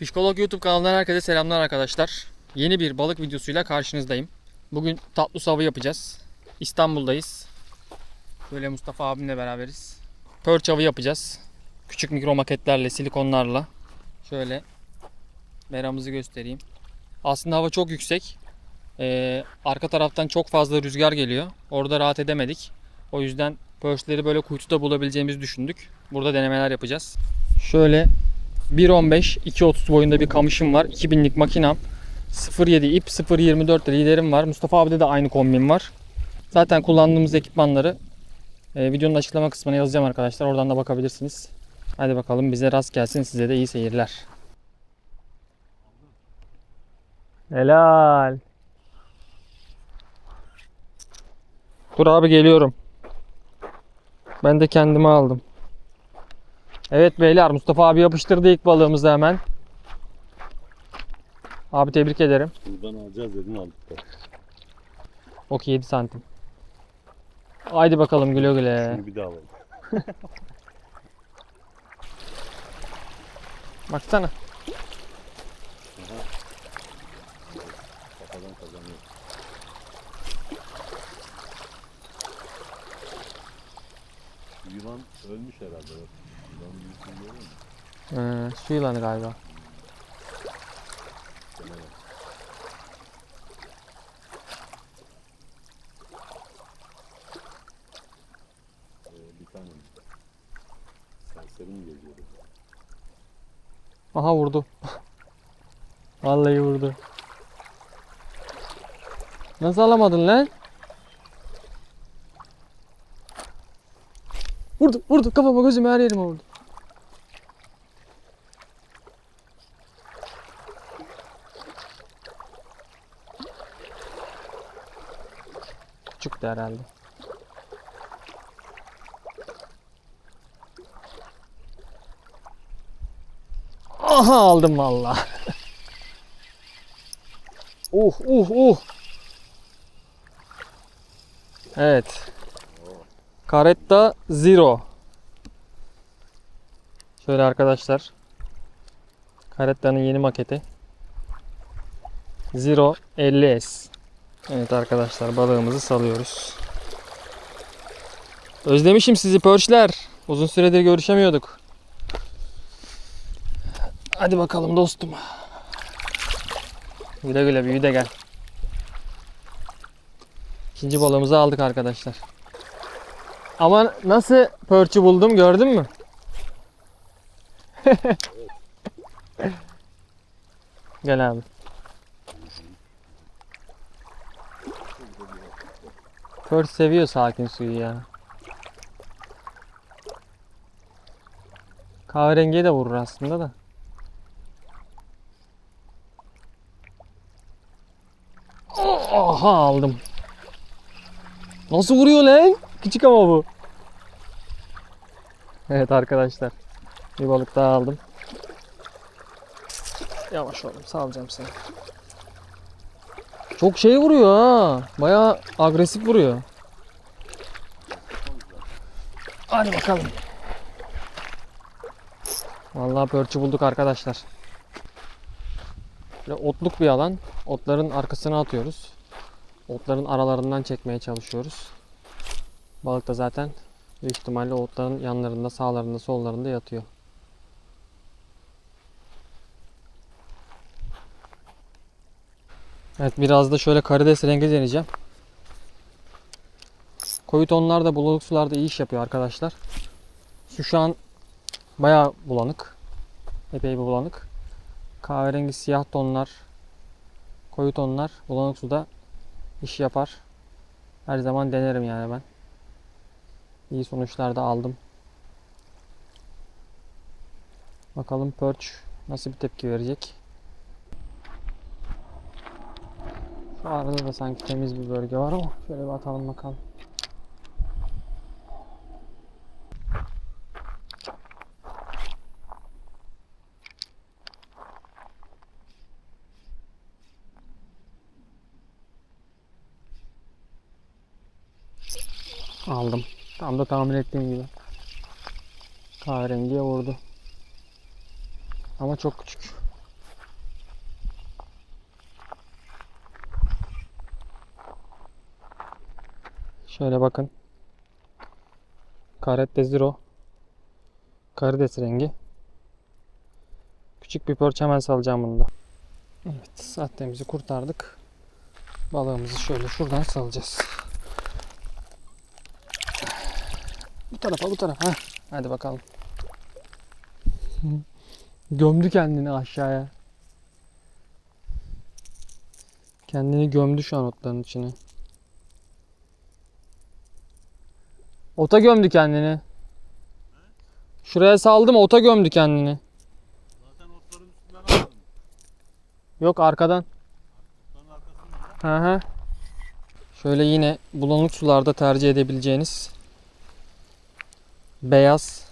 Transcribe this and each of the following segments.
Psikolog YouTube kanalından herkese selamlar arkadaşlar. Yeni bir balık videosuyla karşınızdayım. Bugün tatlı savı yapacağız. İstanbul'dayız. Böyle Mustafa abimle beraberiz. Perch avı yapacağız. Küçük mikro maketlerle, silikonlarla. Şöyle meramızı göstereyim. Aslında hava çok yüksek. Ee, arka taraftan çok fazla rüzgar geliyor. Orada rahat edemedik. O yüzden perchleri böyle kuytuda bulabileceğimizi düşündük. Burada denemeler yapacağız. Şöyle 1.15 2.30 boyunda bir kamışım var. 2000'lik makinam. 0.7 ip 0.24 liderim var. Mustafa abide de aynı kombin var. Zaten kullandığımız ekipmanları e, videonun açıklama kısmına yazacağım arkadaşlar. Oradan da bakabilirsiniz. Hadi bakalım bize rast gelsin. Size de iyi seyirler. Helal. Dur abi geliyorum. Ben de kendime aldım. Evet beyler Mustafa abi yapıştırdı ilk balığımızı hemen. Abi tebrik ederim. Buradan alacağız dedin aldık da. Okey 7 santim. Haydi bakalım güle güle. Şimdi bir daha alalım. Baksana. Kafadan kazanıyor. Yılan ölmüş herhalde. Bak. Ee, su yılanı galiba. Aha vurdu. Vallahi vurdu. Nasıl alamadın lan? Vurdu, vurdu. Kafama gözüme her yerime vurdu. Küçüktü herhalde. Aha aldım valla. uh uh uh. Evet. Caretta Zero. Şöyle arkadaşlar. Caretta'nın yeni maketi. Zero 50S. Evet arkadaşlar balığımızı salıyoruz. Özlemişim sizi pörçler. Uzun süredir görüşemiyorduk. Hadi bakalım dostum. Güle güle büyü de gel. İkinci balığımızı aldık arkadaşlar. Ama nasıl pörçü buldum gördün mü? gel abi. Pörç seviyor sakin suyu ya. Kahverengiye de vurur aslında da. Aha aldım. Nasıl vuruyor lan? Küçük ama bu. Evet arkadaşlar. Bir balık daha aldım. Yavaş oğlum salacağım seni. Çok şey vuruyor ha. Bayağı agresif vuruyor. Hadi bakalım. Vallahi pörçü bulduk arkadaşlar. Böyle otluk bir alan. Otların arkasına atıyoruz. Otların aralarından çekmeye çalışıyoruz. Balık da zaten büyük ihtimalle otların yanlarında, sağlarında, sollarında yatıyor. Evet biraz da şöyle karides rengi deneyeceğim. Koyu tonlarda bulanık sularda iyi iş yapıyor arkadaşlar. Su şu an bayağı bulanık. Epey bir bulanık. Kahverengi siyah tonlar, koyu tonlar bulanık suda iş yapar. Her zaman denerim yani ben. İyi sonuçlar da aldım. Bakalım Perch nasıl bir tepki verecek. Şu arada da sanki temiz bir bölge var ama şöyle bir atalım bakalım. Aldım. Tam da tahmin ettiğim gibi. Kahverengiye vurdu. Ama çok küçük. Şöyle bakın. Carette Zero. Karides rengi. Küçük bir pörç hemen salacağım bunu da. Evet sahtemizi kurtardık. Balığımızı şöyle şuradan salacağız. Bu tarafa bu tarafa. Hadi bakalım. Gömdü kendini aşağıya. Kendini gömdü şu an otların içine. Ota gömdü kendini. Şuraya saldım ota gömdü kendini. Zaten otların üstünden almadın. Yok arkadan. Hı hı. Şöyle yine bulanık sularda tercih edebileceğiniz beyaz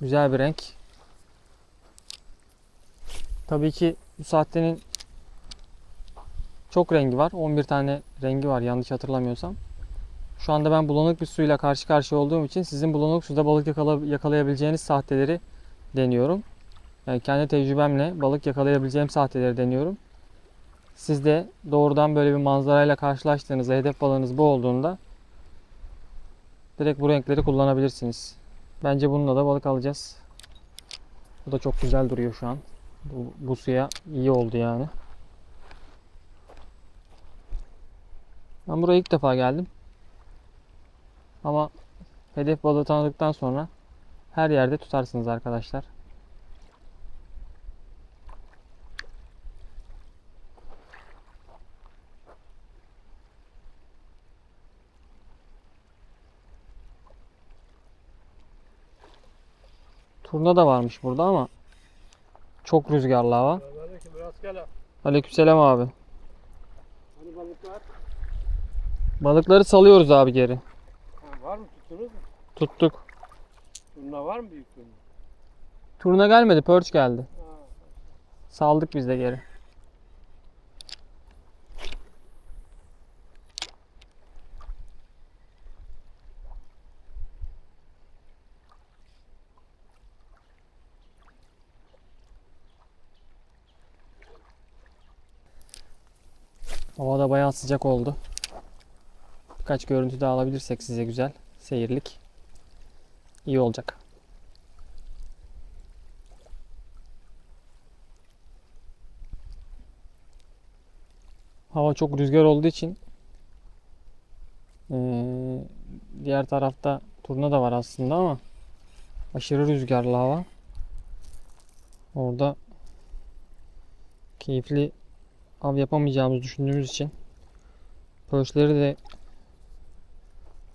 güzel bir renk. Tabii ki bu sahtenin çok rengi var. 11 tane rengi var yanlış hatırlamıyorsam. Şu anda ben bulanık bir suyla karşı karşıya olduğum için sizin bulanık suda balık yakala- yakalayabileceğiniz sahteleri deniyorum. Yani kendi tecrübemle balık yakalayabileceğim sahteleri deniyorum. Siz de doğrudan böyle bir manzarayla karşılaştığınızda, hedef balığınız bu olduğunda direkt bu renkleri kullanabilirsiniz. Bence bununla da balık alacağız. Bu da çok güzel duruyor şu an. Bu, bu suya iyi oldu yani. Ben buraya ilk defa geldim. Ama hedef balığı tanıdıktan sonra her yerde tutarsınız arkadaşlar. Turna da varmış burada ama çok rüzgarlı hava. Aleykümselam abi. Hani balıklar? Balıkları salıyoruz abi geri. Tuttunuz mu? Tuttuk. Turna var mı büyük turna? Turna gelmedi, perch geldi. Ha. Saldık biz de geri. Hava da bayağı sıcak oldu. Birkaç görüntü daha alabilirsek size güzel seyirlik iyi olacak. Hava çok rüzgar olduğu için diğer tarafta turna da var aslında ama aşırı rüzgarlı hava. Orada keyifli av yapamayacağımızı düşündüğümüz için pörçleri de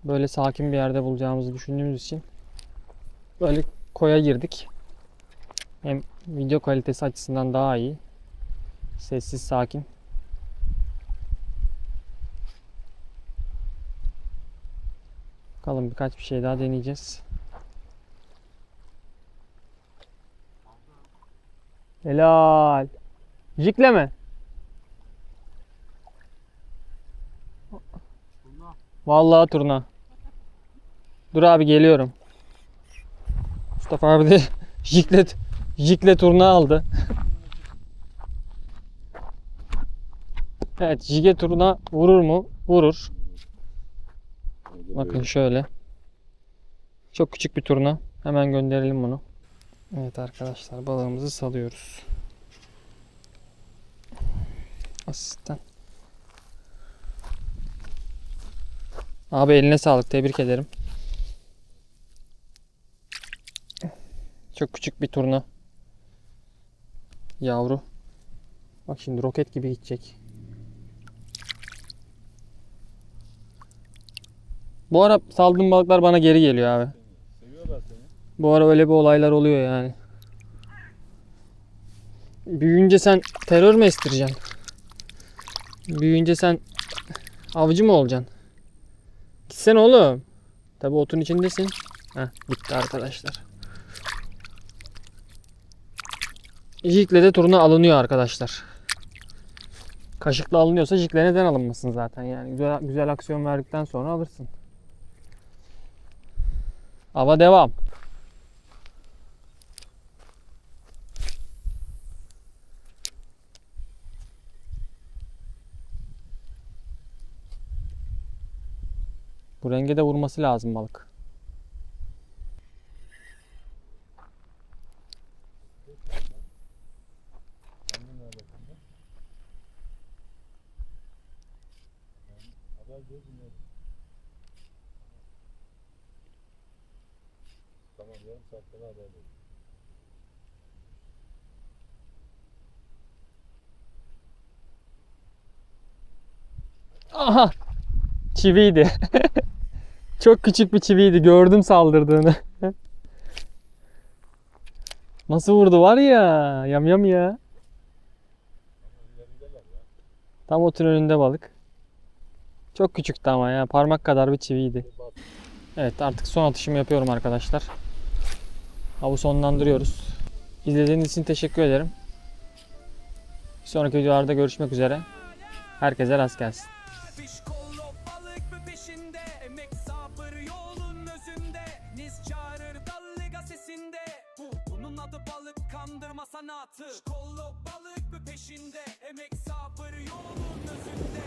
böyle sakin bir yerde bulacağımızı düşündüğümüz için böyle koya girdik. Hem video kalitesi açısından daha iyi. Sessiz sakin. Bakalım birkaç bir şey daha deneyeceğiz. Helal. Jikleme. Vallahi turna. Dur abi geliyorum. Mustafa abi de jikle, jikle turna aldı. evet jige turna vurur mu? Vurur. Bakın şöyle. Çok küçük bir turna. Hemen gönderelim bunu. Evet arkadaşlar balığımızı salıyoruz. Asistan. Abi eline sağlık. Tebrik ederim. Çok küçük bir turna. Yavru. Bak şimdi roket gibi gidecek. Bu ara saldığım balıklar bana geri geliyor abi. Seviyorlar seni. Bu ara öyle bir olaylar oluyor yani. Büyüyünce sen terör mü estireceksin? Büyüyünce sen avcı mı olacaksın? Gitsene oğlum. Tabi otun içindesin. Heh, bitti arkadaşlar. Jikle de turuna alınıyor arkadaşlar. Kaşıkla alınıyorsa jikle neden alınmasın zaten yani. Güzel, güzel aksiyon verdikten sonra alırsın. Ava devam. Bu renge de vurması lazım balık. Tamam yarım saatte. Aha! Çiviydi. Çok küçük bir çiviydi. Gördüm saldırdığını. Nasıl vurdu var ya. Yam yam ya. Tam otun önünde balık. Çok küçüktü ama ya. Parmak kadar bir çiviydi. Evet artık son atışımı yapıyorum arkadaşlar. Avı sonlandırıyoruz. İzlediğiniz için teşekkür ederim. Bir sonraki videolarda görüşmek üzere. Herkese rast gelsin. Kandırma sanatı. Fiş kollo balık mı peşinde? Emek sabır yolun özünde